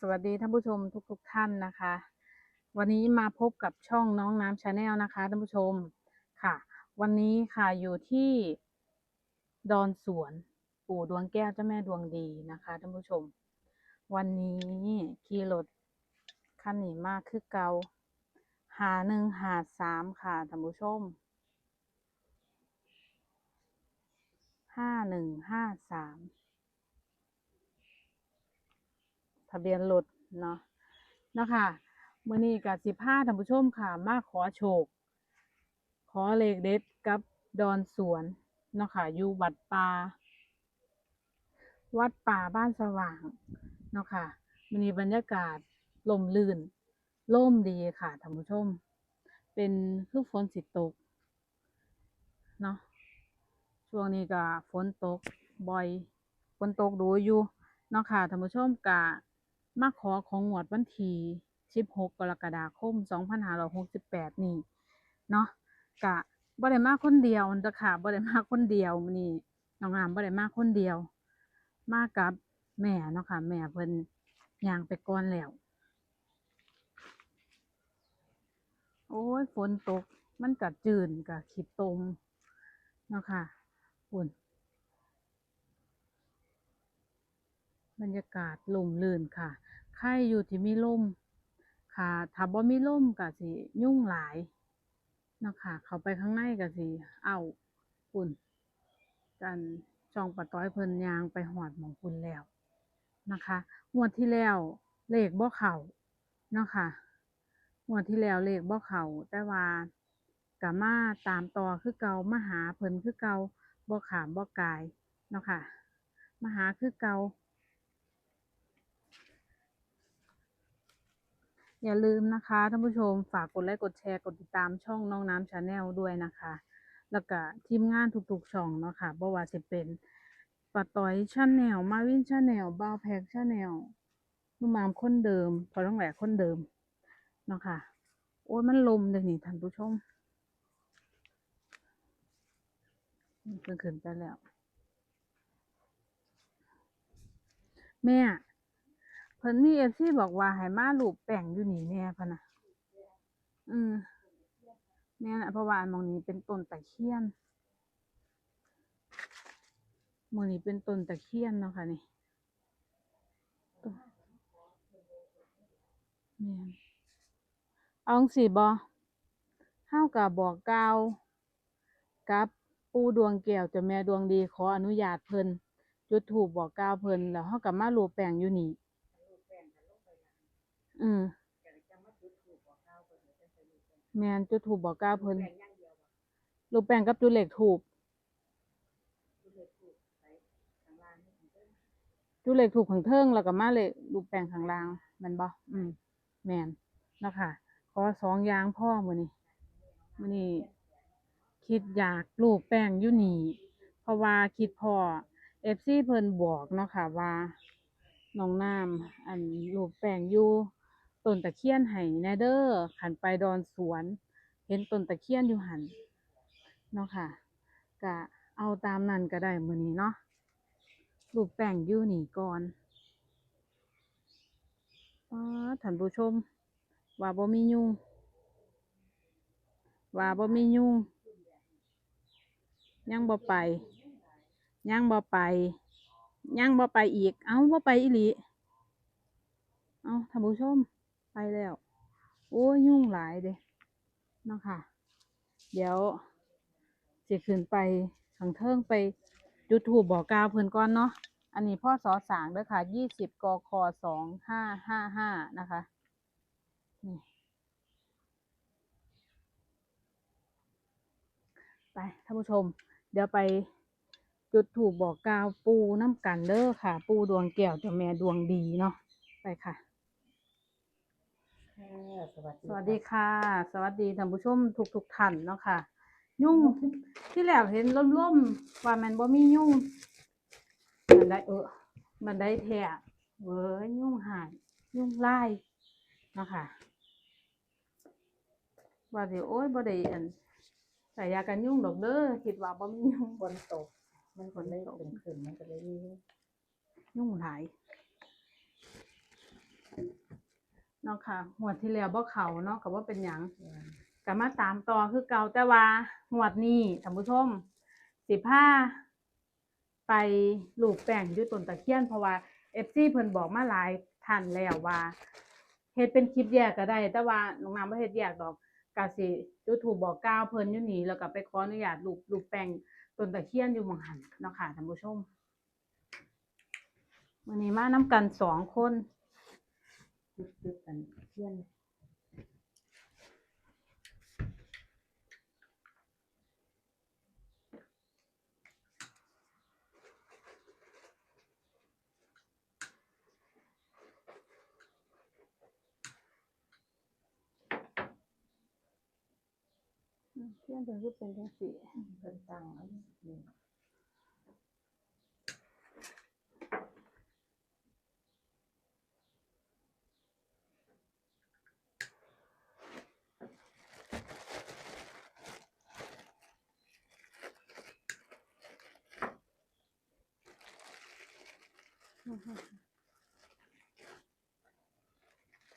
สวัสดีท่านผู้ชมทุกๆทท่านนะคะ วันนี้มาพบกับช่องน้องน้ำชาแนลนะคะท่านผู้ชมค่ะ วันนี้ค่ะอยู่ที่ดอนสวนปู่ดวงแก้วเจ้าแม่ดวงดีนะคะท่านผู้ชม วันนี้ขี่รถคันนี้มากคือเกาหาหนึ่งหาสามค่ะท่านผู้ชมห้าหนึ่งห้าสาม ทะเบียนรถเนาะเนาะคะมื่อนี้กับสิผ้าท่านผู้ชมค่ะมาขอโชค ขอเลขเด็ดกับดอนสวนเนาะค่ะอยู่วัดป่าวัดป่าบ้านสว่างเนาะค่ะมันนี้บรรยากาศลมลื่นล่มดีค่ะท่านผู้ชม เป็นคือฝนสิตกเนาะช่วงนี้ก็ฝนตกบ่อยฝนตกดูอยู่เนาะค่ะท่านผู้ชมกะ มาขอของงวดวันที่16 กรกฎาคม 2568 นี่ เนาะกะบ่ได้มาคนเดียวเด้อค่ะบ่ได้มาคนเดียวนี้น้องงามบ่ได้มาคนเดียว มากับแม่เนาะค่ะ แม่เพิ่นย่างไปก่อนแล้ว โอ้ยฝนตกมันก็จืนก็ขี้ตมเนาะค่ะฝน บรรยากาศลมลื่นค่ะใครอยู่ที่มีลมค่ะถ้าบ่มีลมก็สิยุ่งหลายนะคะเข้าไปข้างในก็สิเอาฝุ่นกันจองปะต้อยเพิ่นยางไปหอดหมองฝุ่นแล้วนะคะงวดที่แล้วเลขบ่เข้าเนาะค่ะงวดที่แล้วเลขบ่เข้าแต่ว่ากะมาตามต่อคือเก่ามาหาเพิ่นคือเก่าบ่ขามบ่กายเนาะค่ะมาหาคือเก่า อย่าลืมนะคะท่านผู้ชมฝากกดไลค์กดแชร์กดติดตามช่องน้องน้ำชาแนลด้วยนะคะ แล้วก็ทีมงานทุกๆช่องเนาะค่ะบ่ว่าสิเป็นปาต้อยชาแนลมาวินชาแนลบ้าวแพกชาแนลนุ่มมามคนเดิม พอต้องแหลกคนเดิมเนาะค่ะ โอ้ยมันลมเลยนี่ท่านผู้ชมเพิ่งขึ้นไปแล้ว แม่ เพิ่นมีเอฟซีบอกว่าให้มาลูบแป้งอยู่นี่แน่พะนะอืมแม่น่ะเพราะว่าอันมองนี้เป็นต้นตะเคียนมองนี้เป็นต้นตะเคียนเนาะค่ะนี่ต้นแม่นเอาสิบ่เฮาก็บบอกกล่าวกับปูดวงแก้วเจ้าแม่ดวงดีขออนุญาตเพิ่นจุดธูปบอกกล่าวเพิ่นแล้วเฮาก็มาลูบแป้งอยู่นี่ อืมแมนจุดถูปบอกกล่าเพิ่นรูปแป้งกับจุดเหล็กถูกจุดเหล็กถูกข้างเทิงแล้วก็มาเลยรูปแป้งข้างล่างแมันบ่อืม แมนนะค่ะขอสองยางพ่อมือนี้มื้อนี้คิดอยากรูปแป้งยู่นี่เพราะว่าคิดพอ FC เพิ่นบอกเนาะค่ะว่าน้องน้ำอันรูปแป้งอยู่ ต้นตะเคียนให้แนเด้อขันไปดอนสวน เห็นต้นตะเคียนอยู่หันเนาะค่ะก็เอาตามนั้นก็ได้มือนี้เนาะรูปแป้งอยู่นี่ก่อนอท่านผู้ชม ว่าบ่มียุงว่าบ่มียุงยังบ่ไปยังบ่ไปยังบ่ไปอีก เอ้าบ่ไปอีหลี เอ้าท่านผู้ชม ไปแล้ว โอ้ยุ่งหลายเด้นาะค่ะ เดี๋ยวสิขึ้นไปข้างเทิงไปจุดถูปบอกกาวเพิ่อนก่อนเนาะ อันนี้พ่อสอสางเด้อค่ะยี่สิบกคสองห้าห้าห้านะคะ นี่ ไปท่านผู้ชม เดี๋ยวไปจุดถูปบอกกาวปูน้ำกันเด้อค่ะ ปูดวงแก้วเจ้าแม่ดวงดีเนาะ ไปค่ะ สวัสดีสวัสดีค่ะ สวัสดีท่านผู้ชมทุกทุกๆท่านเนาะค่ะ ยุ่งที่แล้วเห็นร่มๆว่ามันบ่มียุ่งมันได้เออมันได้แท้เว้ยยุ่งหายยุ่งไล่เนาะค่ะว่าเดี๋ยวโอ้ยบ่ได้อันใส่ยากันยุ่งดอกเด้อคิดว่าบ่มียุ่งฝนตกมันก็เลยเป็นขึ้นมันก็เลยยุ่งหลาย เนาะค่ะงวดที่แล้วบ่เขาเนาะก็บ่เป็นหยังแม่นก็มาตามต่อคือเก่าแต่ว่างวดนี้ท่านผู้ชมสิพาไปลูกแป้งอยู่ต้นตะเคียนเพราะว่า FC เพิ่นบอกมาหลายท่านแล้วว่าเฮ็ดเป็นคลิปแยกก็ได้ แต่ว่าน้องน้ำบ่เฮ็ดแยกดอกก็สิ YouTube บอกกล่าวเพิ่นอยู่นี่แล้วก็ไปขออนุญาตลูกลูกแป้งต้นตะเคียนอยู่หม่องหันเนาะค่ะท่านผู้ชมวันนี้มานํกันสองคน จุดจุดกันเทียนเทียนเป็นคือเป็นจังซี่เพิ่นตั้งเอานี่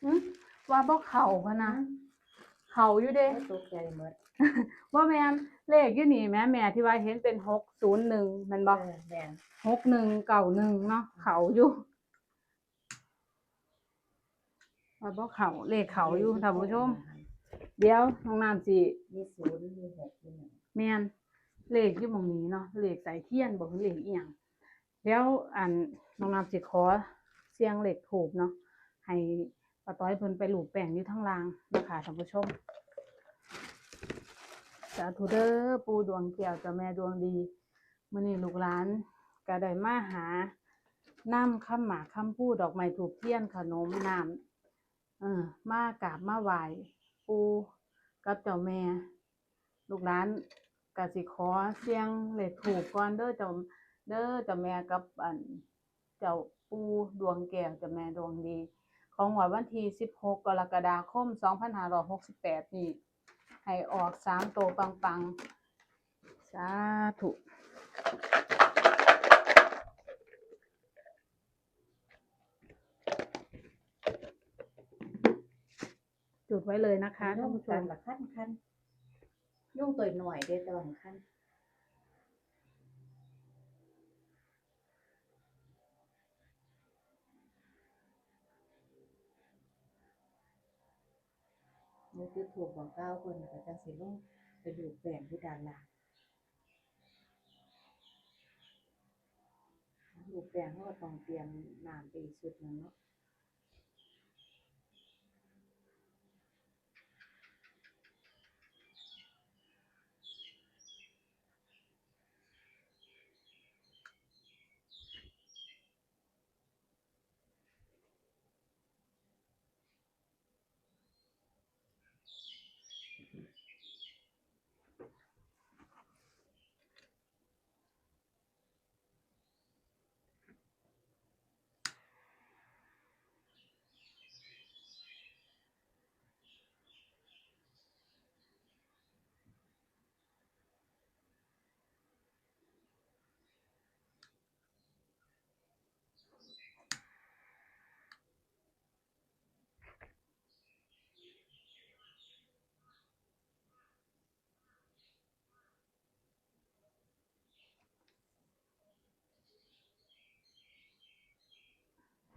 หึ ว่าบ่เข้าพะนะเข้าอยู่เด้โอ้ยตกใจหมดว่าแม่นเลขอยู่นี่แม่แม่ที่ว่าเห็นเป็นหกศูนย์หนึ่งมันบอกเออแม่นหกหนึ่งเก่าหนึ่งเนาะเขาอยู่ว่าบ่เขาเลขเขาอยู่ท่านผู้ชม เดี๋ยวน้องน้ำสิมีศูนย์มีหกมีหนึ่งแม่นเลขอยู่หมองนี้เนาะเลขสายเทียนบอกเลขอีหยังเดี๋ยวอันน้องน้ำสิขอเสียงเลขถูกเนาะให้ ป้าต้อยเพิ่นไปหลูบแป้งอยู่ทั้งล่างนะคะท่านผู้ชมสาธุเด้อปูดวงแก้วเจ้าแม่ดวงดีมื้อนี้ลูกหลานก็ได้มาหาน้ำข้ามหมากข้ามพูดอกไม้ถูกเทียนขนมน้ำเออมากราบมาไหวปูกับเจ้าแม่ ลูกหลานกสิขอเสียงเลขถูกก่อนเด้อเจ้าเด้อเจ้าแม่กับอันเจ้าปูดวงแก้วเจ้าแม่ดวงดี ของวันที่ 16 กรกฎาคม 2568 นี้ให้ออกสามโตวปังๆ สาธุจุดไว้เลยนะคะท่านผู้ชกันมละขั้นขั้นยุ่งตัวหน่อยเด้อแตอนขั้น นี่คือถูกบอกเก้าคนก็จังสิลงไปดูแปลงที่ด้านหลังดูแปลงเขาก็ต้องเตรียมน้ำไปอีกชุดหนึ่งเนาะ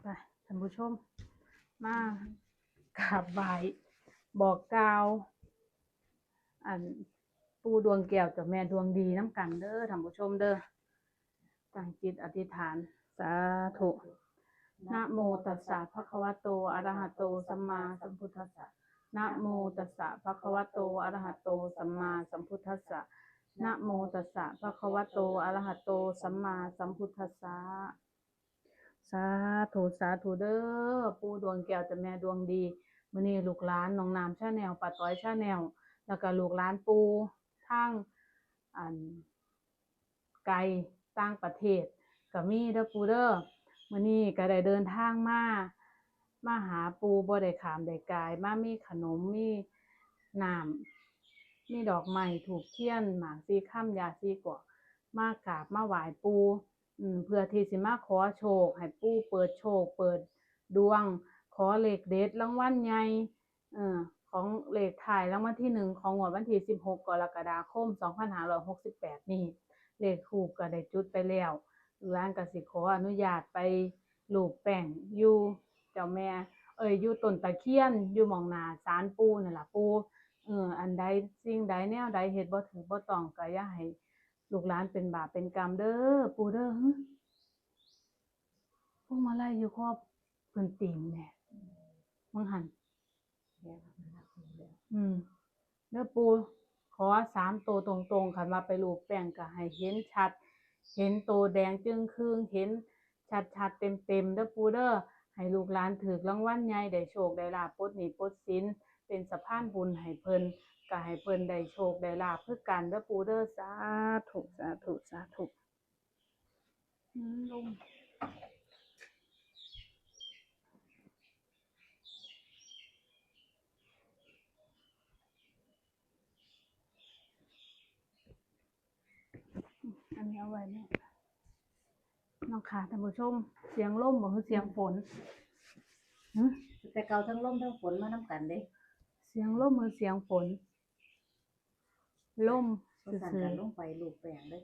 ไป ท่านผู้ชม มากราบไหว้บอกกล่าว อันปูดวงแก้วเจ้าแม่ดวงดีน้ำกันเด้อท่านผู้ชมเด้อตั้งจิตอธิษฐานสาธุนะโมตัสสะภะคะวะโตอะระหะโตสัมมาสัมพุทธัสสะนะโมตัสสะภะคะวะโตอะระหะโตสัมมาสัมพุทธัสสะนะโมตัสสะภะคะวะโตอะระหะโตสัมมาสัมพุทธัสสะ สาธุสาธุเด้อปู่ดวงแก้วจะแม่ดวงดีมื้อนี้ลูกหลานน้องน้ำชาแนลป้าต้อยชาแนลแล้วก็ลูกหลานปู่ทางอันไกลต่างประเทศก็มีเด้อปู่เด้อมื้อนี้ก็ได้เดินทางมามาหาปู่บ่ได้ขามได้กาย มามีขนมมีน้ำมีดอกไม้ถูกเทียนหมากสีค่ำยาสีกวกมากราบมาไหว้ปู่ อืมเพื่อที่สิมาขอโชค ให้ปู่เปิดโชค เปิดดวง ขอเลขเด็ดรางวัลใหญ่เออของเลขถ่ายรางวัลที่หนึ่งของงวดวันที่สิบหกกรกฎาคมสองพันห้าร้อยหกสิบแปดนี่เลขถูกก็ได้จุดไปแล้วร้านกสิขออนุญาตไปลูบแป้งอยู่เจ้าแม่ เอ้ยอยู่ต้นตะเคียนอยู่มองนาศาลปูนั่นล่ะปูเอออันใดสิ่งใดแนวใดเฮ็ดบ่ถูกบ่ต้องก็อย่าให้ ลูกหลานเป็นบาปเป็นกรรมเด้อปูเด้อพวกมาไล่อยู่ครอบเพิ่นติ่งแหน่มังหันแล้วนะครับแล้วอืมเด้อปูขอสามตัวตรงๆคันว่าไปรูปแป้งก็ให้เห็นชัด เห็นตัวแดงจึงครึ่งเห็นชัดๆเต็มๆเด้อปูเด้อให้ลูกหลานถือรางวัลใหญ่ได้โชคได้ลาภปลดหนี้ปลดสินเป็นสะพานบุญให้เพิ่น ก็ให้เพิ่นได้โชคได้ลาภคือกันเด้อปูเด้อสาธุสาธุสาธุอืมลงอันนี้เอาไว้เนี่ยน้องค่ะท่านผู้ชม เสียงลมบ่คือเสียงฝนหึแต่เก่าทั้งลมทั้งฝนมาน้ำกันเด้ เสียงลมมือเสียงฝน ลมก็ซื่สั่งอกันลงไปลูกแปลงเด้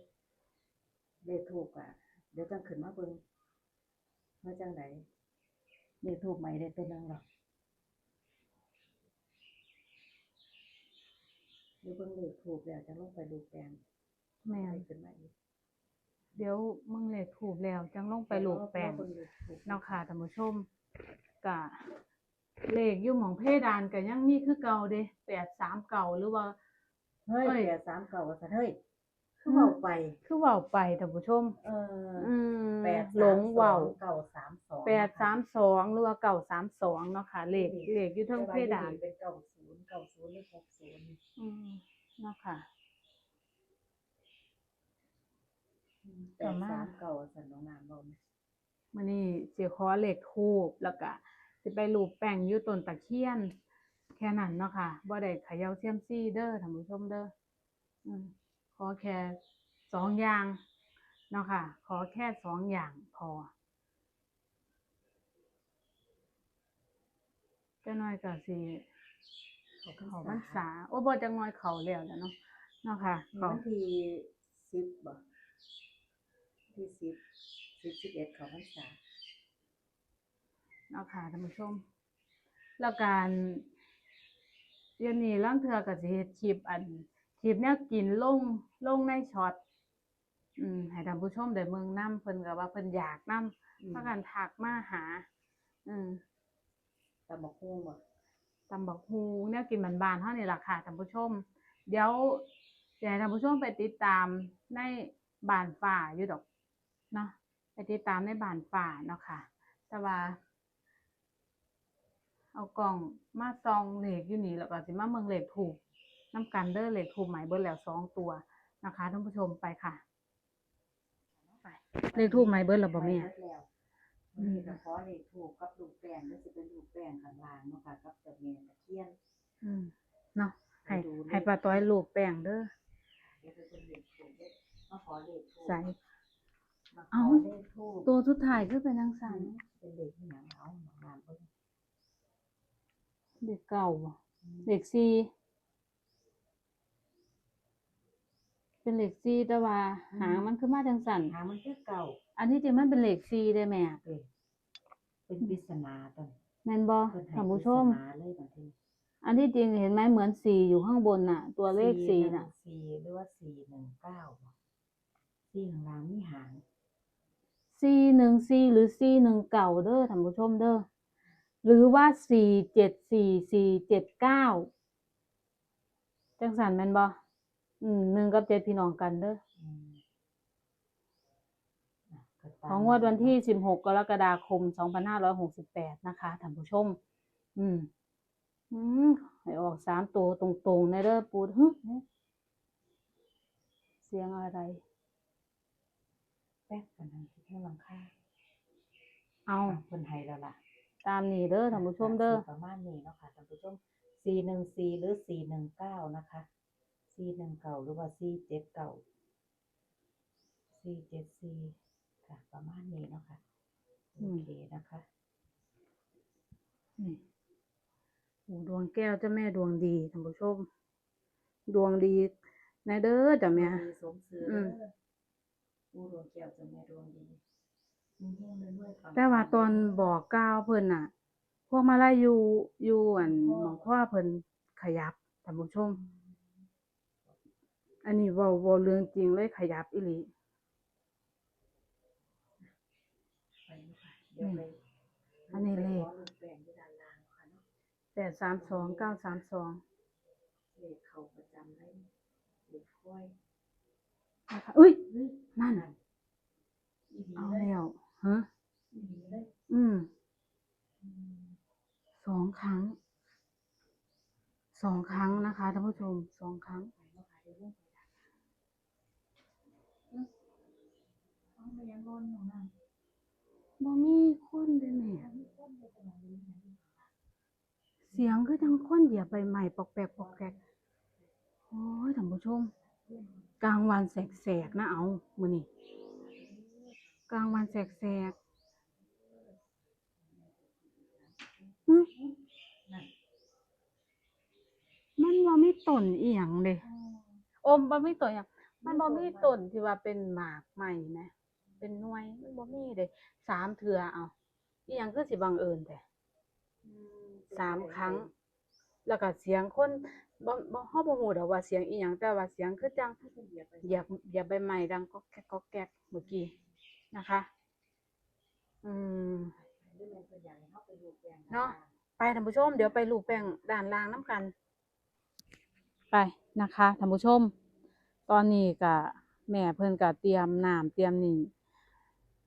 เลขถูกอะ เดี๋ยวจังขึ้นมาเบิ่งว่าจังไดเลขถูกใหม่ได้ตัวหนึงหรอกเดี๋ยวเบิ่งเลขถูกแล้วจะลงไปลูกแปลงๆแม่นได้ขึ้นมาอีกเดี๋ยวมึงเลขถูกแล้ว จังลงไปลูกแปลงเบิ่งเลขถูกเนาะค่ะท่านผู้ชมกะเลขอยู่หมองเพดานก็ยังมีคือเก่าเด้แปดสามเก่าหรือว่า เฮ้ยเฮ้ยแปดสามเก่าว่าซั่นเฮ้ยคือเว้าไป คือเว้าไปท่านผู้ชม เอออืมแปดหลงเว้าเก่าสามสองแปดสามสองหรือว่าเก่าสามสองเนาะค่ะเลขเลขอยู่เทั้งเพดานเป็นเก่าศูนย์เก่าศูนย์หรือหกศูนย์อืมเนาะค่ะแปดสามเก่าสันน้องนามบอกไหมมื้อนี้สิขอเลขทูบแล้วก็สิไปรูปแป้งอยู่ต้นตะเคียน แค่นั้นเนาะค่ะบ่ได้เขย่าเซียมซี่เด้อท่านผู้ชมเด้ออืมขอแค่สองอย่างเนาะค่ะ ขอแค่สองอย่างพอเจ้าน้อยก็สิเขาเขาพรรษาโอ้บ่จังน้อยเขาแล้วแหล้วเนาะเนาะค่ะมีเขาวันที่สิบบ่ที่สิบสิบสิบเอ็ดเขาพรรษาเนาะค่ะท่านผู้ชมแล้วการเดี๋ยวนี้ลางเทื่อก็สิเฮ็ดคลิปอันคลิปแนวกินลงลงในช็อตอืมให้ท่านผู้ชมได้เมืองนํเพิ่นก็ว่าเพิ่นอยากนํพากันทักมาหา อืมตำบักหุ่งบ่ตำบักฮูแนวกินบ้านๆเฮานี่ล่ะค่ะท่านผู้ชม เดี๋ยวจะให้ท่านผู้ชมไปติดตามในบ้านฝ่าอยู่ดอกเนาะไปติดตามในบ้านฝ่าเนาะค่ะ แต่ว่า เอากล่องมาซองเหล็กอยู่นี่แล้วก็สิมาเมืองเหล็กถูกน้ำกันเด้อเหล็กถูกหมายเบิ้แล้วสองตัวนะคะท่านผู้ชมไปค่ะไปเลขถูกหมายเบิ้แล้วบ่แม่ไปเบิดแล้ววันนี้ก็ขอเลขถูกกับลูกแป้งแล้วสิเป็นลูกแป้งข้างล่างเนาะค่ะกับเจ้าแม่ตะเคียนอืมเนาะให้ดูเลขให้ปลาต้อยลูกแป้งเด้อเดี๋ยวจะเป็นเลขถูกเด้อมาขอเลขถูกใส่มาขเอ้าอเลขถูกตัวสุดท้ายคือเป็นนางสันเป็นเลขที่หยังเอาหนองนามเบิ่ง เด็กเก่าบ่เด็กซีเป็นเหล็กซีแต่ว่าหางมันคือมาจังสันหามันคือเก่า อันที่จริงมันเป็นเหล็กซีได้แม่เอ้ยเป็นปริศนาตอนแม่นบ่เพิ่นให้ท่านปริผู้ศชมนาเลยบางทีอันที่จริงเห็นไหมเหมือนสีอยู่ข้างบนน่ะ ตัวเลขสีน่ะสี่หรือว่าสี่หนึ่งเก้าบ่สี่ข้างล่างมีหางซีหนึ่งซีหรือซีหนึ่งเก่าเด้อท่านผู้ชมเด้อ หรือว่าสี่เจ็ดสี่สี่เจ็ดเก้าจังสันแม่นบ่อืมหนึ่งกับเจ็ดพี่น้องกันเด้ออืมอะก็ตามของงวดวันที่สิบหกกรกฎาคมสองพันห้าร้อยหกสิบแปดนะคะท่านผู้ชม อืม อืมให้ออกสามตัวตรงๆในเด้อปูดฮึเสียงอะไร แป๊กกันทางที่เท่าหลังคาเอาอะเพิ่นให้แล้วล่ะ ตามนี้เด้อท่านผู้ชมเด้อสิประมาณนี้เนาะค่ะท่านผู้ชมสี่หนึ่งสี่หรือสี่หนึ่งเก้านะคะสี่หนึ่งเก้าหรือว่าสี่เจ็ดเก้าสี่เจ็ดสี่ค่ะ ประมาณนี้เนาะค่ะโอเคนะคะนี่โอ้ดวงแก้วเจ้าแม่ดวงดีท่านผู้ชม ดวงดีในเด้อจ้ะแม่มีสมซื้ออืมเด้อปูดวงแก้วเจะแม่ดวงดี มีเฮงด้วยๆปังๆแต่ว่าตอนบอกกล่าวเพิ่นน่ะ พวกมาลายอยู่อยู่อันหมองข้อเพิ่นขยับท่านผู้ชม อันนี้เว้าเว้าเรื่องจริงเลยขยับอีหลีไปลูกค่ะเดี๋ยวไปอันนี้เลขไปขอลูกแป้งที่ด้านล่างค่ะเนาะแปดสามสองเก้าสามสองเลขเขาประจำเลยเลขค่อยนะคะอุ้ย เฮ้ยนั่น อีหลีเอาเลยแล้ว ฮะอืมสองครั้ง สองครั้งนะคะท่านผู้ชมสองครั้งไปลูกค่ะเดี๋ยวลงไปด้านล่างเอ้ยเอามายังร้อนอยู่นั่นบ่มีคนเด้แม่มีคนอยู่ตรงนี้นะเสียงคือจังคนเหยียบใบไม้ปอกแปกปอกแปกโอ้ยท่านผู้ชม กลางวันแสกๆนะเอามือนี้ก ลางวันแสกๆหึนั่นมันบ่มีต้นอีหยังเด้อมบ่มีต้นหยังมันบ่มีต้นที่ว่าเป็นหมากใหม่แหมเป็นหน่วยมันบ่มีเด้สามเทื่อเอาอีหยังคือสิบังเอิญแท้อืมสามครั้ง แล้วก็เสียงคนบ่บ่เฮาบ่ฮู้ดอกว่าเสียงอีหยังแต่ว่าเสียงคือจังให้เป็นเหยียบไปเหยียบเหยียบใบไม้ดังก๊อกแก๊กก๊อกแก๊กเมื่อกี้ นะคะ อืมเนอย่าะไปท่านผู้ชม เดี๋ยวไปลูกแป้งด้านล่างน้ำกัน ไปนะคะท่านผู้ชม ตอนนี้ก็แม่เพิ่นก็เตรียมน้ำเตรียมนี่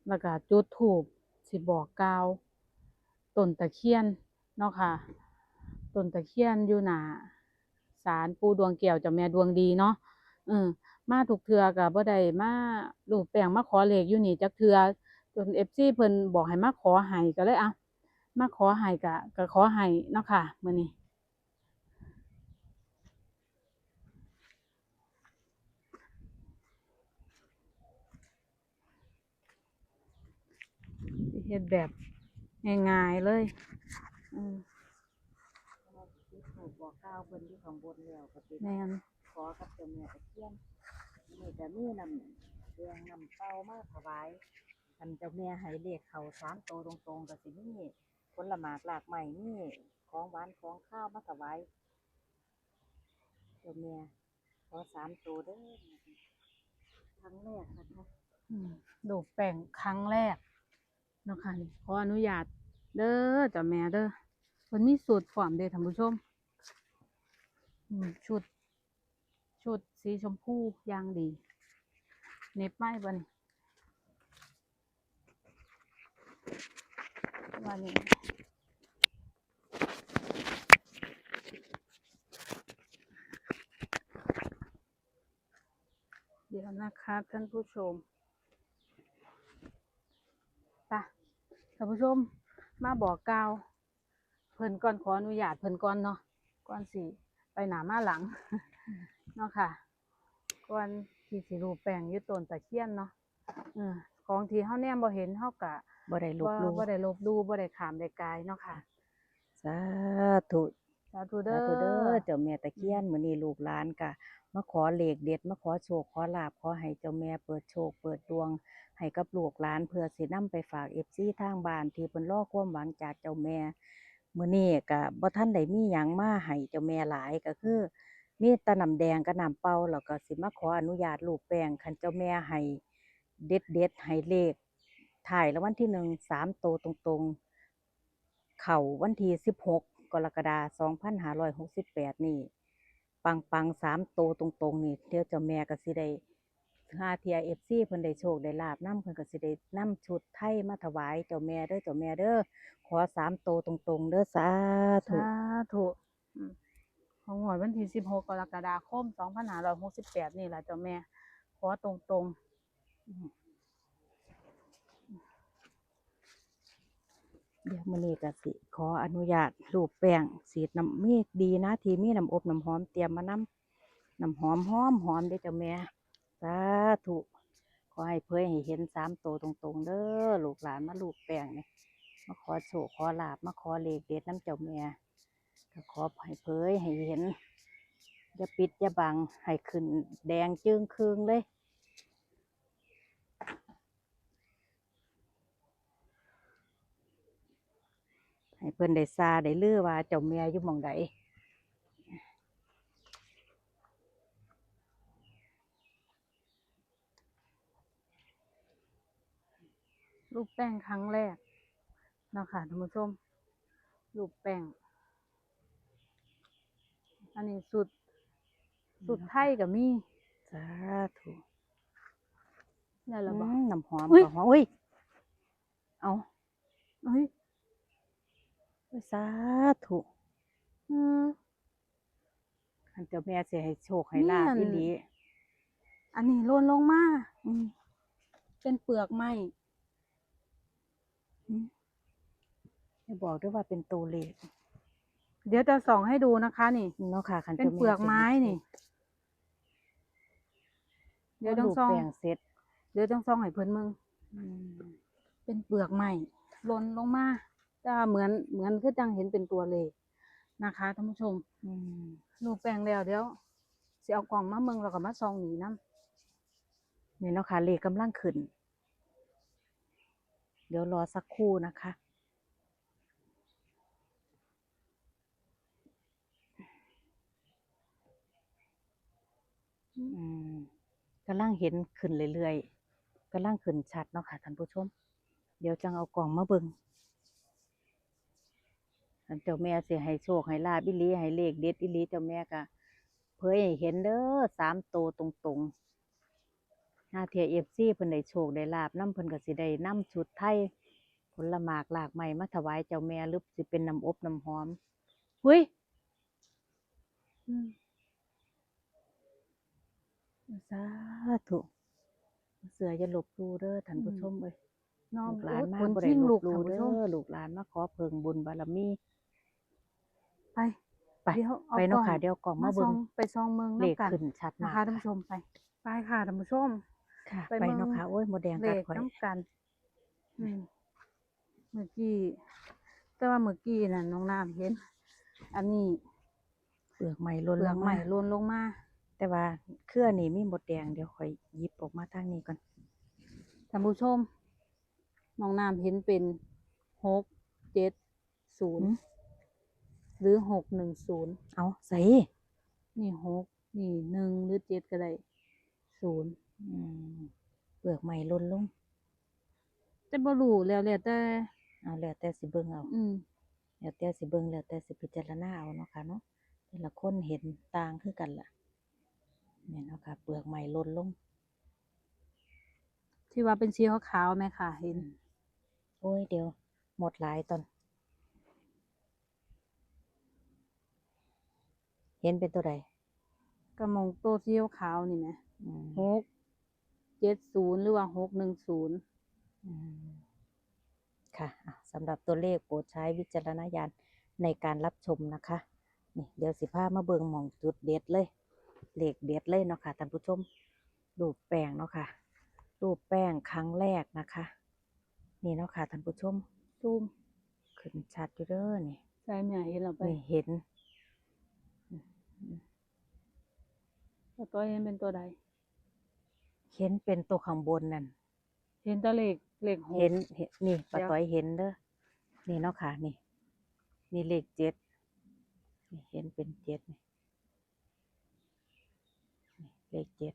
แล้วก็จุดธูปสิบอกกาวต้นตะเคียนเนาะค่ะต้นตะเคียนอยู่หนาศาลปู่ดวงแก้วเจ้าแม่ดวงดีเนาะเออ มาถูกเทือก็บ่ได้มาลูกแป้งมาขอเลขอยู่นี่จักเทือจน FC เพิ่นบอกให้มาขอให้ก็เลยเอามาขอให้ก็ก็ขอให้เนาะค่ะมื้อนี้สิเฮ็ดแบบง่ายๆเลยอืมที่ถูกบอกก้าวเพิ่นที่ข้างบนแล้วก็เป็นแม่นขอกับเจ้าแม่ตะเคียน นี่ก็มีนำเรียงนำเต้ามาถวายอันเจ้าแม่ให้เลขเขาสามโตตรงๆก็สิมีผละหมากหลากใหม่มีของหวานของข้าวมาถวายเจ้าแม่ขอสามโตเด้อครั้งแรกนะคะอืมดูกแป้งครั้งแรกเนาะค่ะนี่ขออนุญาตเด้อเจ้าแม่เด้อเพิ่นมีสูตรพร้อมเด้อท่านผู้ชมอืมชุด ชุดสีชมพูอย่างดีเน็บไม้บ่นี่ว่านี่เดี๋ยวนะคะท่านผู้ชมไปท่านผู้ชมมาบอกกล่าวเพิ่นก่อนขออนุญาตเพิ่นก่อนเนาะก่อนสิไปหนามาหลัง เนาะค่ะก่อนที่สิรูปแปลงอยึดต้นตะเคียนเนาะเออของที่เฮาแนมบ่เห็นเฮาก็บ่ได้ลบบ่หลู่บ่ได้ลบหลู่บ่ได้ขามได้กายเนาะค่ะสาธุสาธุสาเด้อธุเด้อเจ้าแม่ตะเคียนมื้อนี้ลูกหลานกะมาขอเลขเด็ดมาขอโชคขอลาภขอให้เจ้าแม่เปิดโชคเปิดดวง ให้กับลูกหลานเพื่อสินํไปฝาก FC ทางบ้านที่เพิ่นรอความหวังจากเจ้าแม่มื้อนี้ก็บ่ทันได้มีหยังมาให้เจ้าแม่หลายก็คือ มีตะน้ำแดงกับน้ำเปล่าแล้วก็สิมาขออนุญาตลูกแป้งคันเจ้าแม่ให้เด็ดเด็ดๆให้เลข ถ่ายแล้ววันที่หนึ่งสามโตตรงๆ เข่าวันที่สิบหกกรกฎาสองพันห้าร้อยหกสิบแปดนี่ ปังปังๆสามโตตรงๆ นี่เดี๋ยวเจ้าแม่ก็สิได้หาเทียเอฟซีเพิ่นได้โชคได้ลาบนํเพิ่นก็สิได้นำชุดไทยมาถวายเจ้าแม่เด้อเจ้าแม่เด้อขอสามโตตรงๆ เด้อสาธุสาธุ ของงวดวันที่16กรกฎาคม2568นี่แหละเจ้าแม่ ขอตรงๆเดี๋ยวมื้อนี้ก็สิ ขออนุญาตรูปแป้งสีดน้ำมีดีนะ ทีมีน้ำอบน้ำหอมเตรียมมาน้ำน้ำหอมหอมหอมเด้อเจ้าแม่สาธุขอให้เพื่อให้เห็นสามโตตรงๆเด้อลูกหลานมาลูกแป้งนี่มาขอโชคขอลาบมาขอเลขเด็ดน้ำเจ้าแม่ ขอให้เผยให้เห็นอย่าปิดอย่าบังให้ขึ้นแดงจึงคืงเลยให้เพิ่นได้ซาได้ลือว่าเจ้าแม่อยู่หม่องใดรูปแป้งครั้งแรกเนาะค่ะท่านผู้ชมรูปแป้ง อันนี้สุด สุดไทยกับมีสาธุได้แล้วบ่อืมน้ำหอมอุ๊ยก็หอมอุ้ย เอาเฮ้ยอุ้ยสาธุอืมคันเจ้าแม่สิให้โชคให้ลาบแม่อีนหลีอันนี้โลนลงมาอืมเป็นเปลือกไม้อย่าบอกด้วยว่าเป็นตัวเลข เดี๋ยวจะส่องให้ดูนะคะ นี่เนาะค่ะคันเป็นจ้าแม่เปลือกสิให้ไม้โชคนี่ เดี๋ยวพต้องรูปส่องแปลงเสร็จเดี๋ยวต้องส่องให้เพิ่นมึงอืมเป็นเปลือกไม้หล่นลงมาจะเหมือนเหมือนคือจังเห็นเป็นตัวเลขนะคะท่านผู้ชมอืมรูปแปลงแล้วเดี๋ยวสิเอากล่องมาเมืองแล้วก็มาซองหนีน้นี่เนาะค่ะเลขกำลังขึ้น เดี๋ยวรอสักครู่นะคะำ อืม กำลังเห็นขึ้นเรื่อยๆกำลังขึ้นชัดเนาะค่ะท่านผู้ชม เดี๋ยวจังเอากล่องมาเบิ่งเจ้าแม่เสิให้โชคให้ลาบอีหลีให้เลขเด็ดอีหลีเจ้าแม่ก็เผยให้เห็นเด้อสามโตตรงๆหน้าเทียเอฟซีเพิ่นได้โชคได้ลาบน้ำเพิ่นก็สิได้นำชุดไทยผลหมากหลากใหม่มาถวายเจ้าแม่หรือสิเป็นน้ำอบน้ำหอมเฮ้ย อืม สาธุเสืออย่าหลบหลูเด้อท่านผู้ชมเอ้ยน้องลูกหลานมาคนบ่ได้ชิ่งหลลูบกหลูท่านผู้เด้ชมอลูกหลานมาขอเพิ่งบุญบารมี ไปไปเดี๋ยวเอาไปกเนาะล่องค่ะเดี๋ยวกล่องมามาซเบิ่องงไปซองเมืองเลขน้ำกันขึ้นชัดนะมากคะท่านผู้ชมไปไปค่ะท่านผู้ชมค่ะไปไปเนาะเบิ่งค่ะโอ้ยหมดแดงเลกัดขข่อยน้ำกันอืมเมื่อกี้แต่ว่าเมื่อกี้น่ะน้องน้ำเห็น อันนี้เปลือกใหม่เปล้นลืลอกงใหม่มาหล่นลงมา แต่ว่าเครือนี่มีหมดแดงเดี๋ยวข่อยหยิบออกมาทางนี้ก่อนท่านผู้ชมน้องน้ำเห็นเป็นหกเจ็ดศูนย์หรือหกหนึ่งศูนย์เอาใส่นี่หกนี่หนึ่งหรือเจ็ดก็ได้ศูนย์อืมเปลือกใหม่ล้นลงแต่บ่รู้แล้วแล้วแต่เอาแล้วแต่สิเบิ่งเอาอืมแล้วแต่สิเบิ่งแล้วแต่สิพิจารณาเอาเนาะค่ะเนาะแต่ละคนเห็นต่างคือกันล่ะ เนี่ยเนาะค่ะเปลือกใหม่ล้นลง ที่ว่าเป็นสีขาวๆไหมค่ะ เห็น โอ้ยเดี๋ยว หมดหลายตอน เห็นเป็นตัวใดกระมงตัวสีขาวๆนี่ไหมอืมหกเจ็ดศูนย์หรือว่าหกหนึ่งศูนย์อืมค่ะอะสำหรับตัวเลขโปรดใช้วิจารณญาณในการรับชมนะคะ นี่เดี๋ยวสิพามาเบิงหมองจุดเด็ดเลย เลขเด็ดเลยเนาะค่ะท่านผู้ชมรูปแป้งเนาะค่ะรูปแป้งครั้งแรกนะคะ นี่เนาะค่ะท่านผู้ชมซูมขึ้นชัดอยู่เด้อนี่ใส่เมียเห็นเราไปนี่เห็นแล้วตัวเห็นเป็นตัวใด เห็นเป็นตัวข้างบนนั่นเห็นแตัวเลขเลขหก เห็นเห็นนี่ปะเดี๋ยว ต้อยเห็นเด้อนี่เนาะค่ะนี่นี่เลขเจ็ดนี่เห็นเป็นเจ็ดนี่นี่ เลขเจ็ด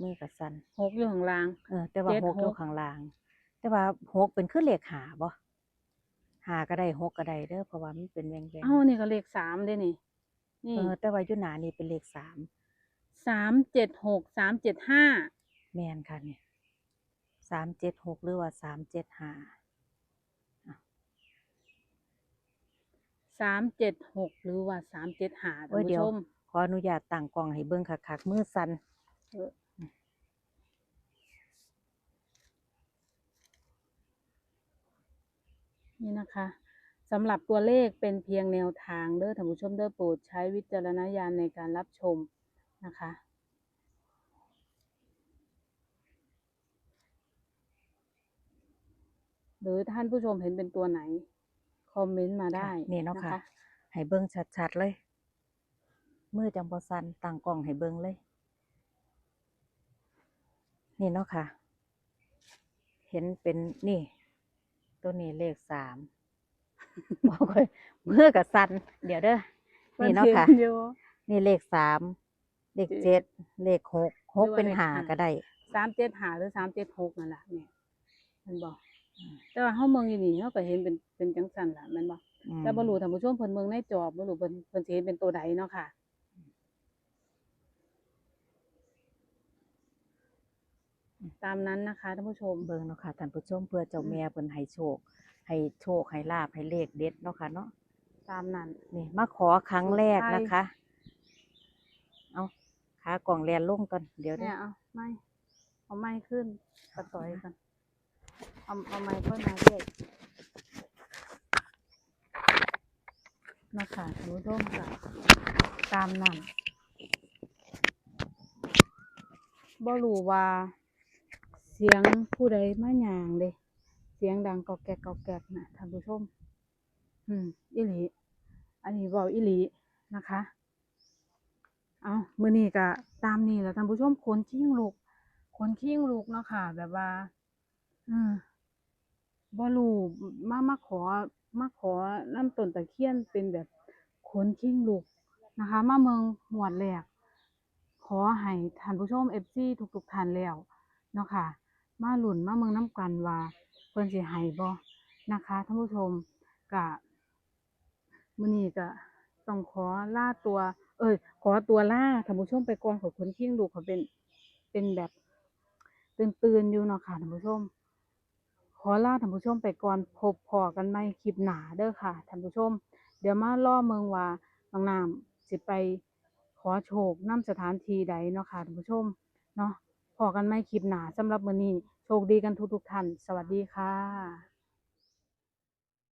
มือกับสันหกอยู่ข้างล่าง เออ แต่ว่าเจ็ดหกอยู่หก ข้างล่าง แต่ว่าหกเป็นคือเลขหาบ่หาก็ได้หกก็ได้เด้อเพราะว่ามันเป็นแวงแวงเอ้านี่ก็เลขสามเด้นี่ นี่เออแต่ว่าอยู่หนานี่เป็นเลขสามสามเจ็ดหกสามเจ็ดห้าแมนค่ะเนี่ยสามเจ็ดหกหรือว่าสามเจ็ดห้าสามเจ็ดหกหรือว่าสามเจ็ดห้าท่านโอ้ยผู้เดี๋ยชวม ขออนุญาตตั้งกล้องให้เบิ่งคักๆมือสั่นเออนี่นะคะสำหรับตัวเลขเป็นเพียงแนวทางเด้อท่านผู้ชมเด้อโปรดใช้วิจารณญาณในการรับชมนะคะโดรือท่านผู้ชมเห็นเป็นตัวไหน คอมเมนต์มาได้นี่เนาะค่ะ ให้เบิ่งชัดๆเลย มือจังบ่สั่นตั้งกล้องให้เบิ่งเลย นี่เนาะค่ะ เห็นเป็นนี่ ตัวนี้เลขสามบอกเลยมือกับสั่นเดี๋ยวเด้อ นี่เนาะค่ะพิ่ห็อยู่นี่เลขสาม เลขเจ็เจ็ดดเลขหก หกหรือว่าเป็นเลขหาห้าก็ได้ สามเจ็ดหาหรือสามเจ็ดหกนั่นแหละเนี่ยมันบอก แต่ว่าเฮาเมืองอยู่นี่เฮาก็เห็นเป็นเป็นจังสันล่ะแมันบอกอืมแต่บ่รู้ท่านผู้ชมเพิ่นเมืองในจอบ่รู้เพิ่นเพิ่นสิเห็นเป็นตัวใดเนาะค่ะ ตามนั้นนะคะท่านผู้ชมเบิ่งเนาะค่ะท่านผู้ชมเพื่อเจ้าแม่เพิ่นให้โชค ให้โชคให้ลาบให้เลขเด็ดเนาะค่ะเนาะตามนั้น นี่มาขอครั้งแรกใช่นะคะ เอาขากล่องแลนลงก่อนเดี๋ยวเด้เนี่อยเอาไม่เอาไม้ขึ้นกระต่อยกันเอาเอาไม้ค่อยมาเรียกนะคะท่านผู้ชมค่ะตามนั้นบ่รู้ว่า เสียงผู้ใดมาหยางเด้เสียงดังกอกแกกกอกแกกนะท่านผู้ชม อืมอีหลี อันนี้เว้าอีหลีนะคะ เอามื้อนี้ก็ตามนี้แหล้วท่านผู้ชมคนขี้งลูกคนขี้งลูกเนาะค่ะ แบบว่า อืมบ่รู้มามาขอมาขอน้ำต้นตะเคียนเป็นแบบคนขี้งลูกนะคะ มาเมืองหวดแรกขอให้ท่านผู้ชม FC ทุกๆท่านแล้วเนาะค่ะ มาหลุ่นมาเมืองน้ำกันว่าเพิ่นสิให้บ่นะคะท่านผู้ชมก็มื้อนี้ก็ต้องขอลาตัว เอ้ยขอตัวล่าท่านผู้ชมไปก่อนขอบคุณที่ยังดูเขาเป็นเป็นแบบตื่นๆอยู่เนาะค่ะท่านผู้ชม ขอลาท่านผู้ชมไปก่อนพบพอกันใหม่คลิปหนาเด้อค่ะท่านผู้ชม เดี๋ยวมาล่อเมืองว่าบางนามสิไปขอโชคนํสถานที่ใดเนาะค่ะท่านผู้ชมเนาะ พอกันไม่คลิปหนาสำหรับมื้อนี้โชคดีกันทุกๆท่าน สวัสดีค่ะ